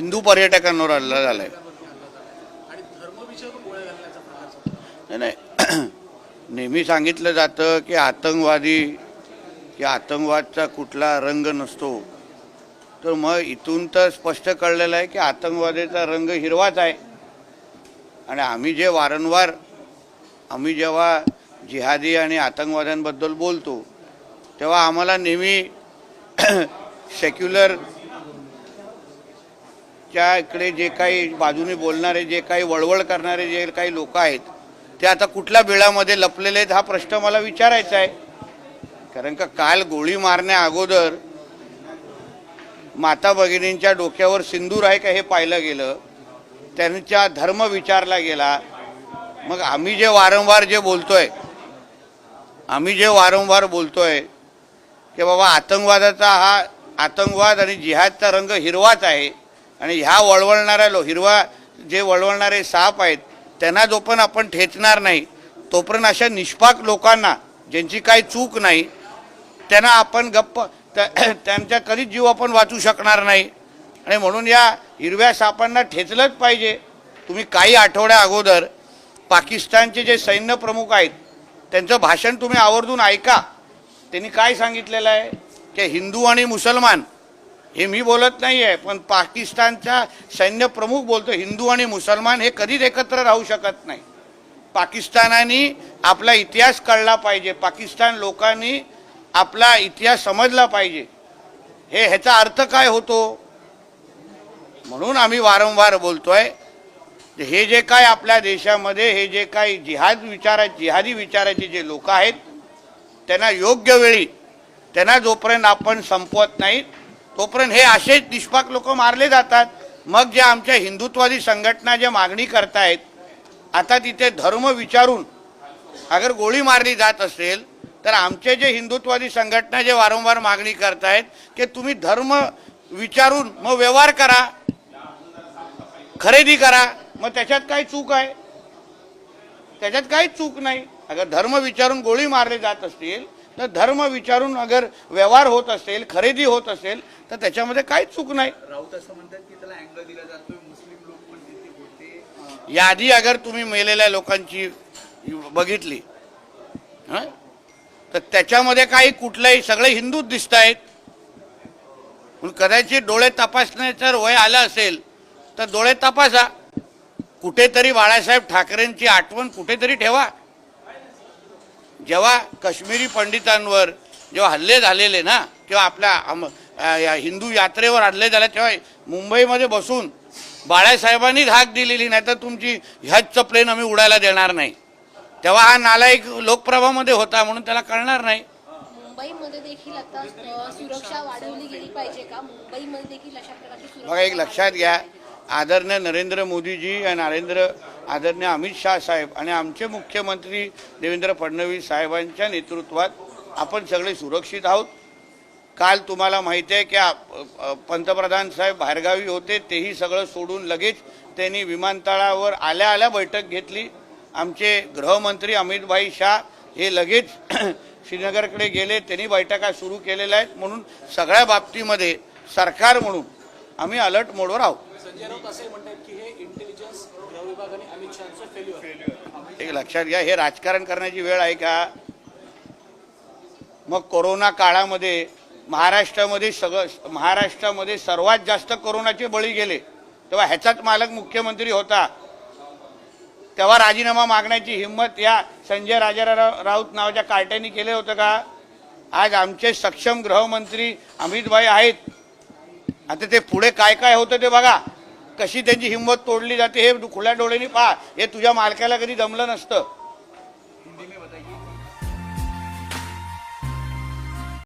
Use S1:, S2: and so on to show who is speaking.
S1: हिंदू पर्यटकांवर हल्ला झालाय. नाही नाही. नेहमी सांगितलं जातं की आतंकवादी की आतंकवादचा कुठला रंग नसतो. तर मग इथून तर स्पष्ट कळलेलं आहे की आतंकवादाचा रंग हिरवाच आहे. आणि आम्ही जे वारंवार आम्ही जेव्हा जिहादी आणि आतंकवाद्यांबद्दल बोलतो तेव्हा आम्हाला नेहमी सेक्युलर च्या इकडे जे काही बाजूने बोलणारे जे काही वळवळ करणारे जे काही लोक आहेत ते आता कुठल्या बिळामध्ये लपलेले आहेत हा प्रश्न मला विचारायचा आहे. कारण का काल गोळी मारण्या अगोदर माता भगिनींच्या डोक्यावर सिंदूर आहे का हे पाहिलं गेलं त्यांचा धर्म विचारला गेला. मग आम्ही जे वारंवार जे बोलतोय आम्ही जे वारंवार बोलतोय की बाबा आतंकवादाचा हा आतंकवाद आणि जिहादचा रंग हिरवाच आहे आणि ह्या वळवळणाऱ्या लो हिरवा जे वळवळणारे साप आहेत त्यांना जोपर्यंत आपण ठेचणार नाही तोपर्यंत अशा निष्पाक लोकांना ज्यांची काही चूक नाही त्यांना आपण गप्प त्या- त्यांच्या कधीच जीव आपण वाचू शकणार नाही. आणि म्हणून या हिरव्या सापांना ठेचलंच पाहिजे. तुम्ही काही आठवड्या अगोदर पाकिस्तानचे जे सैन्य प्रमुख आहेत त्यांचं भाषण तुम्ही आवर्जून ऐका. त्यांनी काय सांगितलेलं आहे? की हिंदू आणि मुसलमान हे मी बोलत नाही आहे पण पाकिस्तानचा सैन्य प्रमुख बोलतो हिंदू आणि मुसलमान हे कधीच एकत्र राहू शकत नाही. पाकिस्तानाने आपला इतिहास कळला पाहिजे. पाकिस्तान लोकांनी आपला इतिहास समजला पाहिजे. हे ह्याचा अर्थ काय होतो? म्हणून आम्ही वारंवार बोलतोय हे जे काय आपल्या देशामध्ये हे जे काही जिहाद विचारा जिहादी विचाराचे जे लोक आहेत त्यांना योग्य वेळी त्यांना जोपर्यंत आपण संपवत नाही तोपर्यंत हे असेच निष्पाक लोक मारले जातात. मग जे आमच्या हिंदुत्वादी संघटना ज्या मागणी करतायत आता तिथे धर्म विचारून अगर गोळी मारली जात असेल तर आमचे जे हिंदुत्वादी संघटना जे वारंवार मागणी करतायत की तुम्ही धर्म विचारून मग व्यवहार करा खरेदी करा मग त्याच्यात काय चूक आहे. त्याच्यात काहीच चूक नाही. अगर धर्म विचारून गोळी मारले जात असतील तर धर्म विचारून अगर व्यवहार होत असेल खरेदी होत असेल तर त्याच्यामध्ये काहीच चूक नाही.
S2: राऊत असं म्हणतात की त्याला अँगल दिला जातोय मुस्लिम लोक पण
S1: यादी अगर तुम्ही मेलेल्या लोकांची बघितली हं? तर त्याच्यामध्ये काही कुठल्याही सगळे हिंदूच दिसत आहेत. म्हणून कदाचित डोळे तपासण्याचं वय आलं असेल तर डोळे तपासा. कुठेतरी बाळासाहेब ठाकरेंची आठवण कुठेतरी ठेवा. जेव्हा काश्मीरी पंडितांवर जेव्हा हल्ले झालेले ना किंवा आपल्या या हिंदू यात्रेवर हल्ले झाले तेव्हा मुंबईमध्ये बसून बाळासाहेबांनीच हाक दिलेली नाही तर तुमची ह्याच प्लेन आम्ही उडायला देणार नाही. तेव्हा हा नालायक लोकप्रभामध्ये होता म्हणून त्याला कळणार नाही.
S3: मुंबईमध्ये देखील आता अ, सुरक्षा वाढवली गेली पाहिजे का? मुंबईमध्ये देखील अशा प्रकारची सुरक्षा
S1: बघा एक लक्षात घ्या. आदरणीय नरेंद्र मोदीजी आणि नरेंद्र आदरणीय अमित शाह साहेब आणि आमचे मुख्यमंत्री देवेंद्र फडणवीस साहेबांच्या नेतृत्वात आपण सगळे सुरक्षित आहोत. काल तुम्हाला माहिती आहे की पंतप्रधान साहेब बाहेरगावी होते तेही सगळं सोडून लगेच त्यांनी विमानतळावर आल्या आल्या बैठक घेतली. आमचे गृहमंत्री अमितभाई शाह हे लगेच श्रीनगरकडे गेले त्यांनी बैठका सुरू केलेल्या आहेत. म्हणून सगळ्या बाबतीमध्ये सरकार म्हणून आम्ही अलर्ट मोडवर आहोत.
S4: संजय राऊत असे म्हणतात की हे इंटेलिजन्स गृह विभाग आणि अमित शहाचं फेल्युअर
S1: एक लक्षात घ्या हे राजकारण करण्याची वेळ आहे का? मग कोरोना काळामध्ये महाराष्ट्रामध्ये सगळं महाराष्ट्रामध्ये सर्वात जास्त कोरोनाचे बळी गेले. तेव्हा ह्याचाच मालक मुख्यमंत्री होता. तेव्हा राजीनामा मागण्याची हिंमत या संजय राजाराव राऊत नावाच्या कार्ट्याने केले होतं का? आज आमचे सक्षम गृहमंत्री अमितभाई आहेत. आता ते पुढे काय काय होतं ते बघा. कशी त्यांची हिंमत तोडली जाते हे खुल्या डोळ्यांनी पहा. हे तुझ्या मालकाला कधी जमलं नसतं.